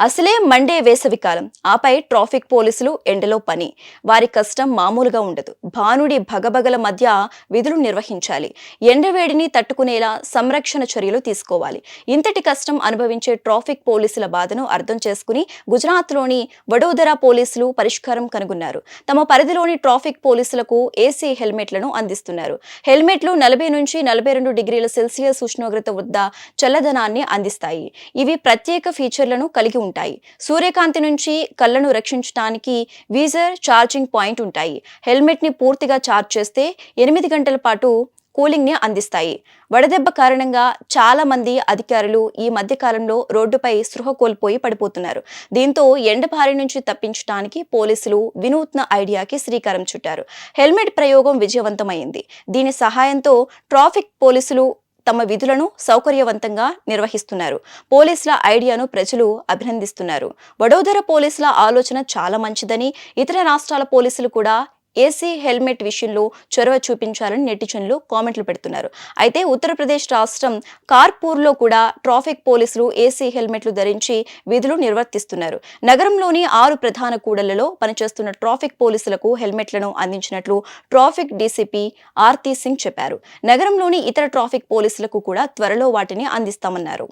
అసలే మండే వేసవికాలం ఆపై ట్రాఫిక్ పోలీసులు ఎండలో పని. వారి కష్టం మామూలుగా ఉండదు. భానుడి భగభగల మధ్య విధులు నిర్వహించాలి. ఎండవేడిని తట్టుకునేలా సంరక్షణ చర్యలు తీసుకోవాలి. ఇంతటి కష్టం అనుభవించే ట్రాఫిక్ పోలీసుల బాధను అర్థం చేసుకుని గుజరాత్లోని వడోదరా పోలీసులు పరిష్కారం కనుగొన్నారు. తమ పరిధిలోని ట్రాఫిక్ పోలీసులకు ఏసీ హెల్మెట్లను అందిస్తున్నారు. హెల్మెట్లు నలభై నుంచి నలభై రెండు డిగ్రీల సెల్సియస్ ఉష్ణోగ్రత వద్ద చల్లదనాన్ని అందిస్తాయి. ఇవి ప్రత్యేక ఫీచర్లను కలిగి ఉంటాయి. సూర్యకాంతి నుంచి కళ్ళను రక్షించడానికి వీజర్ ఛార్జింగ్ పాయింట్ ఉంటాయి. హెల్మెట్ని పూర్తిగా ఛార్జ్ చేస్తే ఎనిమిది గంటల పాటు కూలింగ్ని అందిస్తాయి. వడదెబ్బ కారణంగా చాలా మంది అధికారులు ఈ మధ్య కాలంలో రోడ్డుపై సృహ కోల్పోయి పడిపోతున్నారు. దీంతో ఎండ భారీ నుంచి తప్పించడానికి పోలీసులు వినూత్న ఐడియాకి శ్రీకారం చుట్టారు. హెల్మెట్ ప్రయోగం విజయవంతమైంది. దీని సహాయంతో ట్రాఫిక్ పోలీసులు తమ విధులను సౌకర్యవంతంగా నిర్వహిస్తున్నారు. పోలీసుల ఐడియాను ప్రజలు అభినందిస్తున్నారు. వడోదర పోలీసుల ఆలోచన చాలా మంచిదని ఇతర రాష్ట్రాల పోలీసులు కూడా ఏసీ హెల్మెట్ విషయంలో చొరవ చూపించాలని నెటిజన్లు కామెంట్లు పెడుతున్నారు. అయితే ఉత్తరప్రదేశ్ రాష్ట్రం కార్పూర్లో కూడా ట్రాఫిక్ పోలీసులు ఏసీ హెల్మెట్లు ధరించి విధులు నిర్వర్తిస్తున్నారు. నగరంలోని ఆరు ప్రధాన కూడళ్ళలో పనిచేస్తున్న ట్రాఫిక్ పోలీసులకు హెల్మెట్లను అందించినట్లు ట్రాఫిక్ డీసీపీ ఆర్తి సింగ్ చెప్పారు. నగరంలోని ఇతర ట్రాఫిక్ పోలీసులకు కూడా త్వరలో వాటిని అందిస్తామన్నారు.